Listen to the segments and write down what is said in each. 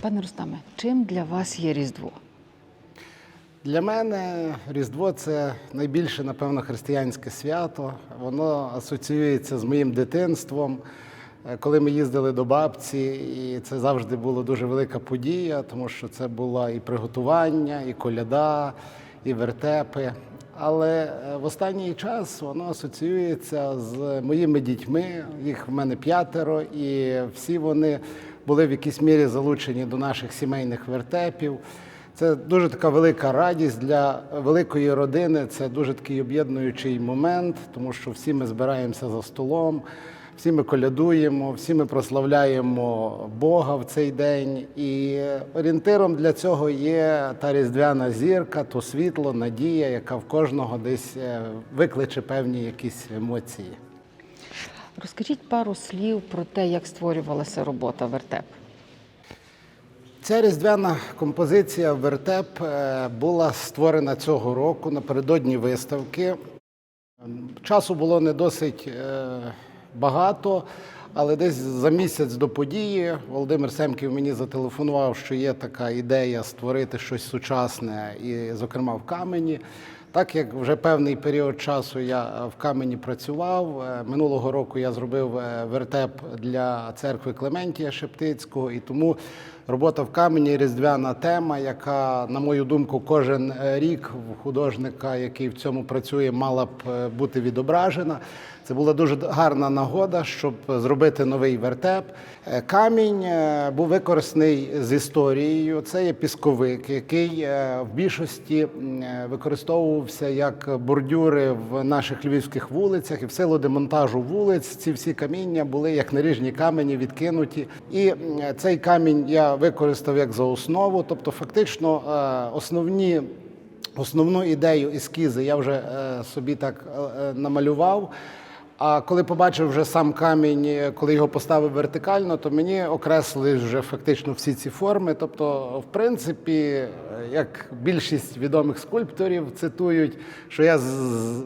Пане Рустаме, чим для вас є Різдво? Для мене Різдво це найбільше, напевно, християнське свято. Воно асоціюється з моїм дитинством. Коли ми їздили до бабці, і це завжди була дуже велика подія, тому що це було і приготування, і коляда, і вертепи. Але е, в останній час воно асоціюється з моїми дітьми. Їх в мене п'ятеро, і всі вони були в якійсь мірі залучені до наших сімейних вертепів. Це дуже така велика радість для великої родини. Це дуже такий об'єднуючий момент, тому що всі ми збираємося за столом, всі ми колядуємо, всі ми прославляємо Бога в цей день. І орієнтиром для цього є та різдвяна зірка, то світло, надія, яка в кожного десь е, викличе певні якісь емоції. Розкажіть пару слів про те, як створювалася робота вертеп. Ця різдвяна композиція Вертеп е, була створена цього року напередодні виставки. Часу було не досить е, багато, але десь за місяць до події Володимир Семків мені зателефонував, що є така ідея створити щось сучасне, і, зокрема, в камені. Так як вже певний період часу я в камені працював, е, минулого року я зробив е, вертеп для церкви Клементія Шептицького, і тому робота в камені різдвяна тема, яка, на мою думку, кожен е, рік художника, який в цьому працює, мала б е, бути відображена. Це була дуже гарна нагода, щоб зробити новий вертеп. Е, Камінь був використаний з історією. Це є пісковик, який в більшості використовувався як бордюри в наших львівських вулицях. І в силу демонтажу вулиць ці всі каміння були як наріжні камені відкинуті. І цей камінь я використав як за основу. Тобто, фактично, е, основні Основну ідею ескізи я вже е, собі так е, намалював. А коли побачив вже сам камінь, коли його поставив вертикально, то мені окреслили вже фактично всі ці форми. Тобто, в принципі, як більшість відомих скульпторів цитують, що я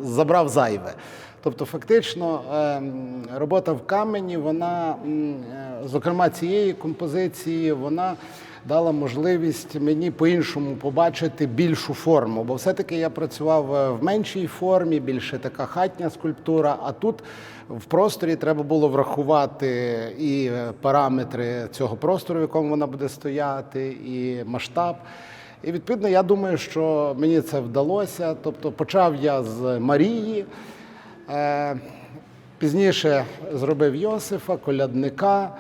забрав зайве. Тобто, фактично, ем, робота в камені, вона, е, зокрема, цієї композиції, вона дала можливість мені по-іншому побачити більшу форму. Бо все-таки я працював е, в меншій формі, більше така хатня скульптура. А тут в просторі треба було врахувати і е, параметри цього простору, в якому вона буде стояти, і масштаб. І відповідно, я думаю, що мені це вдалося. Тобто, почав я з Марії. Е, Пізніше зробив Йосифа, колядника,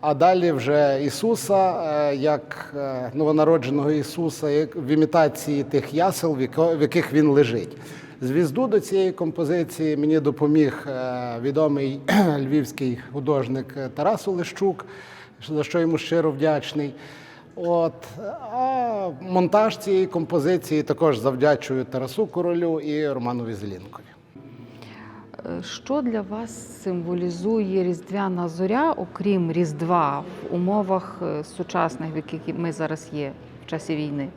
а далі вже Ісуса, е, як е, новонародженого Ісуса, як в імітації тих ясел, в яких він лежить. Звізду до цієї композиції мені допоміг відомий львівський художник Тарас Олещук, за що йому щиро вдячний. От, а монтаж цієї композиції також завдячую Тарасу Королю і Роману Візелінкові. Е, Що для вас символізує різдвяна зоря, окрім Різдва, в умовах е, сучасних, в яких ми зараз є в часі війни?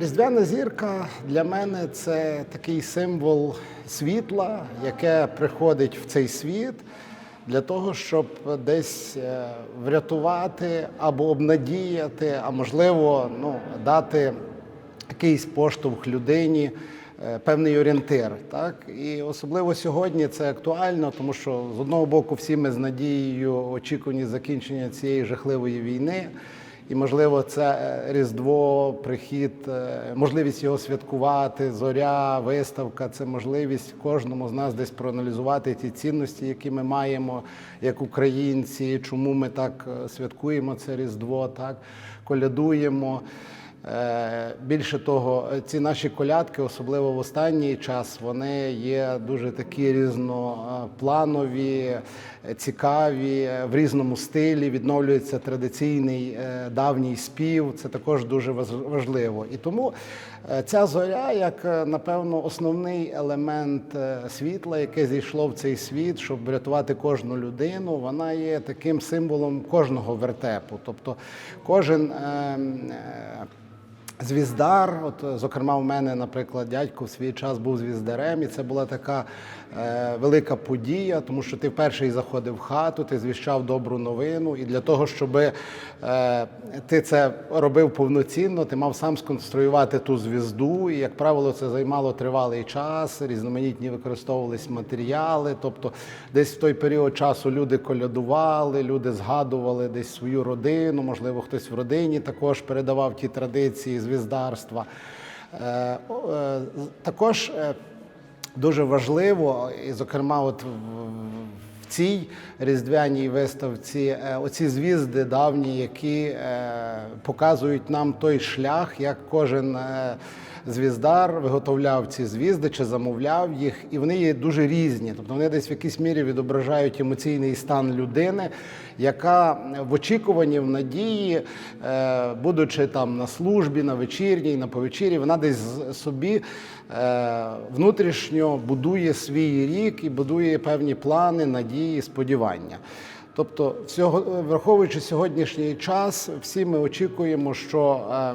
Різдвяна зірка для мене це такий символ світла, яке приходить в цей світ для того, щоб десь е, врятувати або обнадіяти, а можливо, ну, дати якийсь поштовх людині, певний орієнтир. Так? І особливо сьогодні це актуально, тому що з одного боку всі ми з надією очікувані закінчення цієї жахливої війни. І, можливо, це е, Різдво, прихід, е, можливість його святкувати, зоря, виставка це можливість кожному з нас десь проаналізувати ті цінності, які ми маємо як українці, чому ми так е, святкуємо це Різдво, так колядуємо. Е, Більше того, ці наші колядки, особливо в останній час, вони є дуже такі різнопланові, цікаві, в різному стилі. Відновлюється традиційний е, давній спів. Це також дуже важ- важливо. І тому е, ця зоря, як напевно, основний елемент світла, яке зійшло в цей світ, щоб врятувати кожну людину, вона є таким символом кожного вертепу. Тобто кожен. Звіздар, от, е, зокрема, у мене, наприклад, дядько в свій час був звіздарем, і це була така е, велика подія, тому що ти перший заходив в хату, ти звіщав добру новину. І для того, щоб е, ти це робив повноцінно, ти мав сам сконструювати ту звізду. І, як правило, це займало тривалий час, різноманітні використовувались матеріали. Тобто, десь в той період часу люди колядували, люди згадували десь свою родину, можливо, хтось в родині також передавав ті традиції звіздарства. Е, е, Також е, дуже важливо, і, зокрема, от в, цій різдвяній виставці, оці звізди давні, які показують нам той шлях, як кожен. Звіздар виготовляв ці звізди чи замовляв їх, і вони є дуже різні. Тобто вони десь в якійсь мірі відображають емоційний стан людини, яка в очікуванні, в надії, е, будучи там на службі, на вечірній, на повечірі, вона десь собі е, внутрішньо будує свій рік і будує певні плани, надії, сподівання. Тобто, всього, враховуючи сьогоднішній час, всі ми очікуємо, що Е,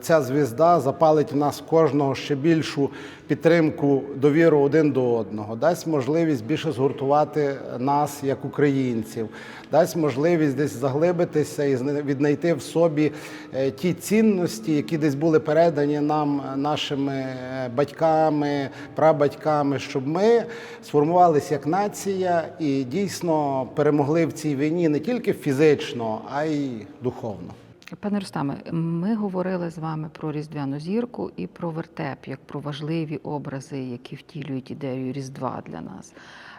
ця звізда запалить в нас кожного ще більшу підтримку, довіру один до одного, дасть можливість більше згуртувати нас як українців, дасть можливість десь заглибитися і віднайти в собі е, ті цінності, які десь були передані нам е, нашими е, батьками, прабатьками, щоб ми сформувалися як нація і дійсно перемогли в цій війні не тільки фізично, а й духовно. Пане Рустаме, ми говорили з вами про різдвяну зірку і про вертеп, як про важливі образи, які втілюють ідею Різдва для нас.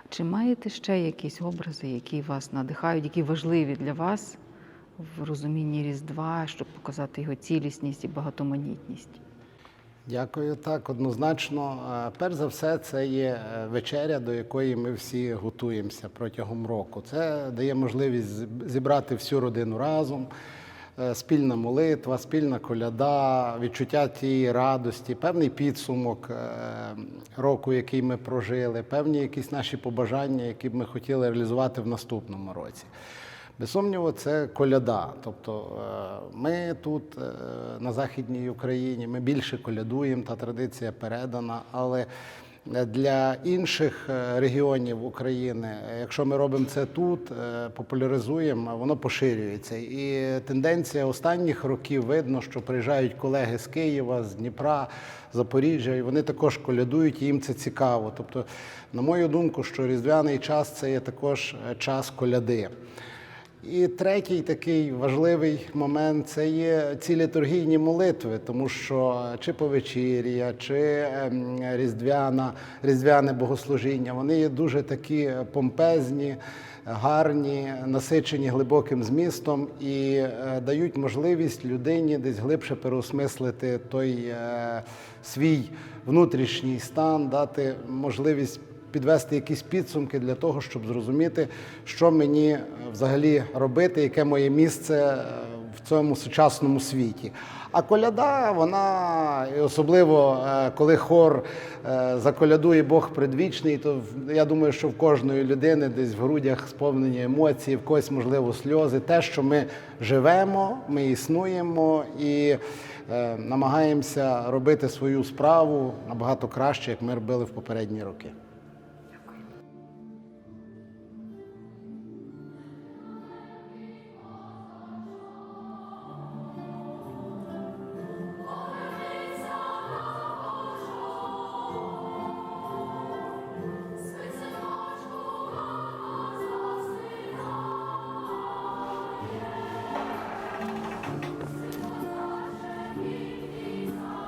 Чи маєте ще якісь образи, які вас надихають, які важливі для вас в розумінні Різдва, щоб показати його цілісність і багатоманітність? Дякую. Так, однозначно. Перш за все, це є е, вечеря, до якої ми всі готуємося протягом року. Це дає можливість зібрати всю родину разом. Е, Спільна молитва, спільна коляда, відчуття тієї радості, певний підсумок е, року, який ми прожили, певні якісь наші побажання, які б ми хотіли реалізувати в наступному році. Без сумніву, це коляда. Тобто е, ми тут на Західній Україні ми більше колядуємо, та традиція передана, але для інших е, регіонів України, якщо ми робимо це тут, е, популяризуємо, воно поширюється. І тенденція останніх років видно, що приїжджають колеги з Києва, з Дніпра, Запоріжжя, і вони також колядують, і їм це цікаво. Тобто, на мою думку, що різдвяний час це є також е, час коляди. І третій такий важливий момент це є ці літургійні молитви, тому що чи повечір'я, чи ем, різдвяна, різдвяне богослужіння, вони є дуже такі помпезні, гарні, насичені глибоким змістом і е, дають можливість людині десь глибше переосмислити той е, свій внутрішній стан, дати можливість підвести якісь підсумки для того, щоб зрозуміти, що мені е, взагалі робити, яке моє місце е, в цьому сучасному світі. А коляда, вона і особливо е, коли хор заколядує Бог предвічний, то я думаю, що в кожної людини десь в грудях сповнені емоції, в когось можливо сльози. Те, що ми живемо, ми існуємо і намагаємося робити свою справу набагато краще, як ми робили в попередні роки.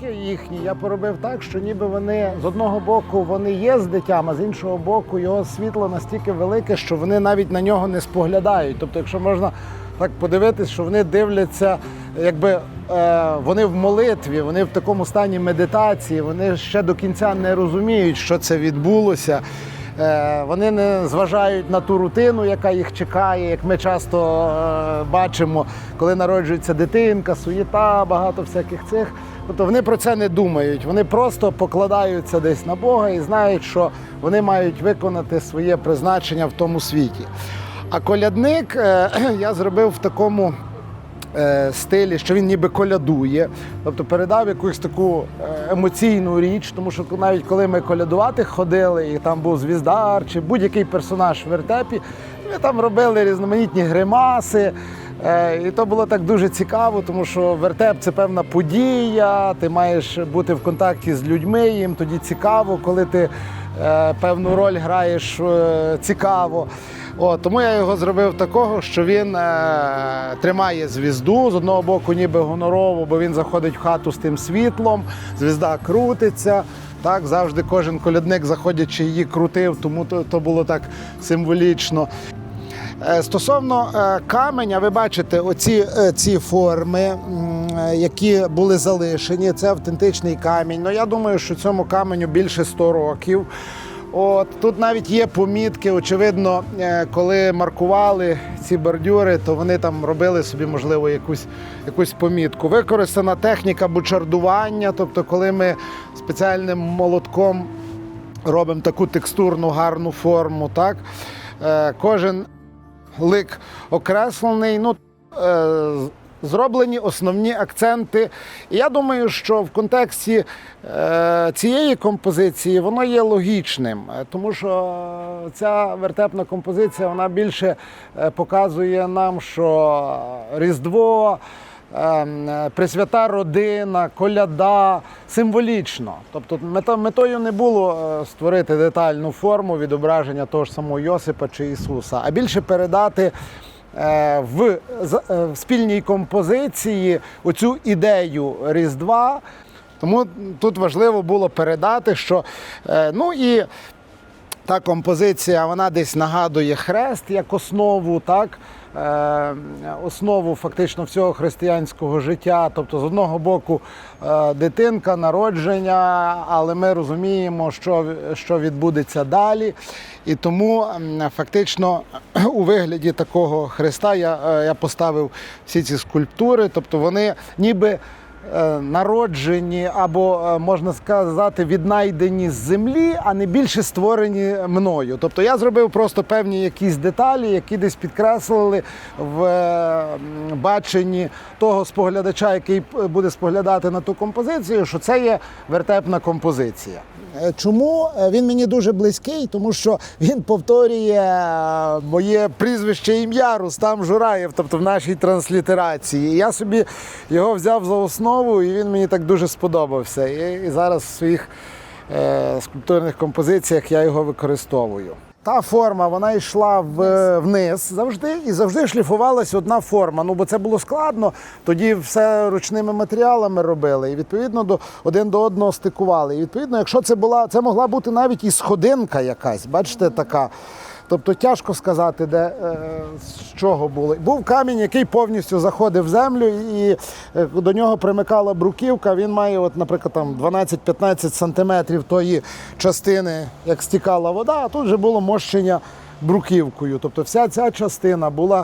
Лики їхні я поробив так, що ніби вони з одного боку вони є з дитям, а з іншого боку його світло настільки велике, що вони навіть на нього не споглядають. Тобто, якщо можна так подивитись, що вони дивляться, якби е, вони в молитві, вони в такому стані медитації, вони ще до кінця не розуміють, що це відбулося. Е, Вони не зважають на ту рутину, яка їх чекає, як ми часто е, бачимо, коли народжується дитинка, суєта, багато всяких цих. Тобто вони про це не думають. Вони просто покладаються десь на Бога і знають, що вони мають виконати своє призначення в тому світі. А колядник е, я зробив в такому е, стилі, що він ніби колядує, тобто передав якусь таку е, емоційну річ, тому що навіть коли ми колядувати ходили, і там був звіздар чи будь-який персонаж в вертепі, ми там робили різноманітні гримаси. Е, І то було так дуже цікаво, тому що вертеп це певна подія, ти маєш бути в контакті з людьми, їм тоді цікаво, коли ти е, певну роль граєш е, цікаво. О, тому я його зробив такого, що він е, тримає звізду з одного боку, ніби гонорово, бо він заходить в хату з тим світлом, звізда крутиться. Так, завжди кожен колядник, заходячи, її крутив, тому то, то було так символічно. Е, Стосовно е, каменя, ви бачите оці е, ці форми, які були залишені. Це автентичний камінь. Ну я думаю, що цьому каменю більше 100 років. От тут навіть є помітки. Очевидно, коли маркували ці бордюри, то вони там робили собі, можливо, якусь, якусь помітку. Використана техніка бучардування, тобто, коли ми спеціальним молотком робимо таку текстурну гарну форму, так кожен лик окреслений. Ну, е, зроблені основні акценти. І я думаю, що в контексті е, цієї композиції воно є логічним, е, тому що ця вертепна композиція вона більше е, показує нам, що Різдво. Ем, е, Пресвята родина, коляда символічно. Тобто метою не було е, створити детальну форму відображення того ж самого Йосипа чи Ісуса, а більше передати е, в, спільній композиції оцю ідею Різдва. Тому тут важливо було передати, що ну і та композиція вона десь нагадує хрест як основу, так? Е, основу фактично всього християнського життя. Тобто, з одного боку, е, дитинка, народження, але ми розуміємо, що, що відбудеться далі. І тому фактично у вигляді такого хреста я, е, я поставив всі ці скульптури, тобто вони ніби народжені або е, можна сказати віднайдені з землі, а не більше створені мною. Тобто я зробив просто певні якісь деталі, які десь підкреслили в е, баченні того споглядача, який буде споглядати на ту композицію, що це є вертепна композиція. Е, Чому Е, він мені дуже близький? Тому що він повторює е, моє прізвище ім'я Рустам Жураєв, тобто в нашій транслітерації. Я собі його взяв за основу, і він мені так дуже сподобався. І, і зараз в своїх е, скульптурних композиціях я його використовую. Та форма вона йшла в, вниз завжди і завжди шліфувалася одна форма. Ну бо це було складно. Тоді все ручними матеріалами робили, і відповідно до один до одного стикували. І відповідно, якщо це була, це могла бути навіть і сходинка якась, бачите, така. Тобто тяжко сказати, де е, з чого було. Був камінь, який повністю заходив в землю, і е, до нього примикала бруківка. Він має, от, наприклад, там 12-15 сантиметрів тої частини, як стікала вода, а тут вже було мощення бруківкою. Тобто вся ця частина була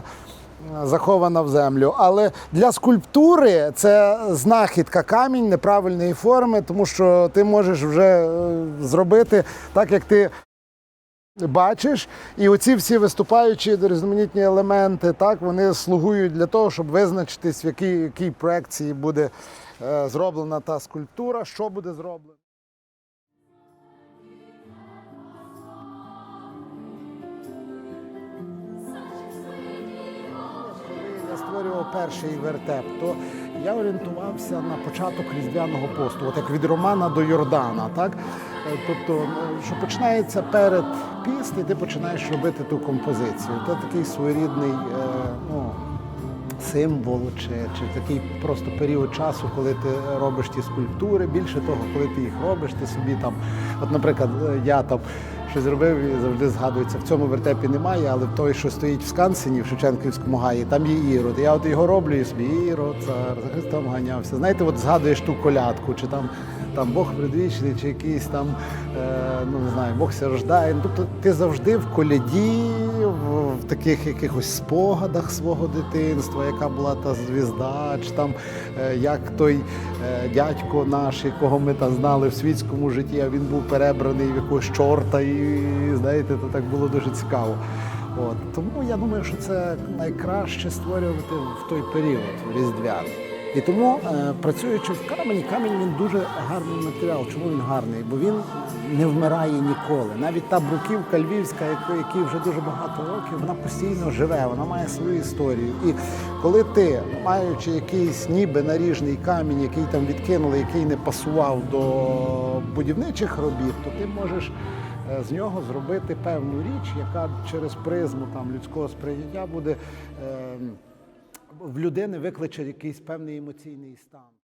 е, захована в землю. Але для скульптури це знахідка камінь неправильної форми, тому що ти можеш вже зробити так, як ти бачиш, і оці всі виступаючі різноманітні елементи, так вони слугують для того, щоб визначитись, в якій, якій проекції буде е, зроблена та скульптура, що буде зроблено. Я створював перший вертеп, то я орієнтувався на початок різдвяного посту, от як від Романа до Йордана. Так? Е, Тобто, що починається перед піст, і ти починаєш робити ту композицію. Це такий своєрідний е, ну, символу, чи, чи такий просто період часу, коли ти робиш ті скульптури. Більше того, коли ти їх робиш, ти собі там, от, наприклад, е, я там щось зробив і завжди згадується. В цьому вертепі немає, але в той, що стоїть в Скансені, в Шевченківському гаї, там є ірод. Я от його роблю і собі ірод, цар, за Христом ганявся. Знаєте, от згадуєш ту колядку, чи там. Там Бог предвічний, чи якийсь там, е, ну не знаю, Бог ся рождає. Ну, Тобто ти завжди в коляді, в, таких якихось спогадах свого дитинства, яка була та звізда, чи там е, як той е, дядько наш, якого ми там знали в світському житті, а він був перебраний в якогось чорта, і знаєте, то так було дуже цікаво. От. Тому я думаю, що це найкраще створювати в той період, різдвяний. І тому, е, працюючи в камені, камінь він дуже гарний матеріал. Чому він гарний? Бо він не вмирає ніколи. Навіть та бруківка львівська, якій вже дуже багато років, вона постійно живе, вона має свою історію. І коли ти, маючи якийсь ніби наріжний камінь, який там відкинули, який не пасував до будівничих робіт, то ти можеш е, з нього зробити певну річ, яка через призму там людського сприйняття буде. е, в людини викличе якийсь певний емоційний стан.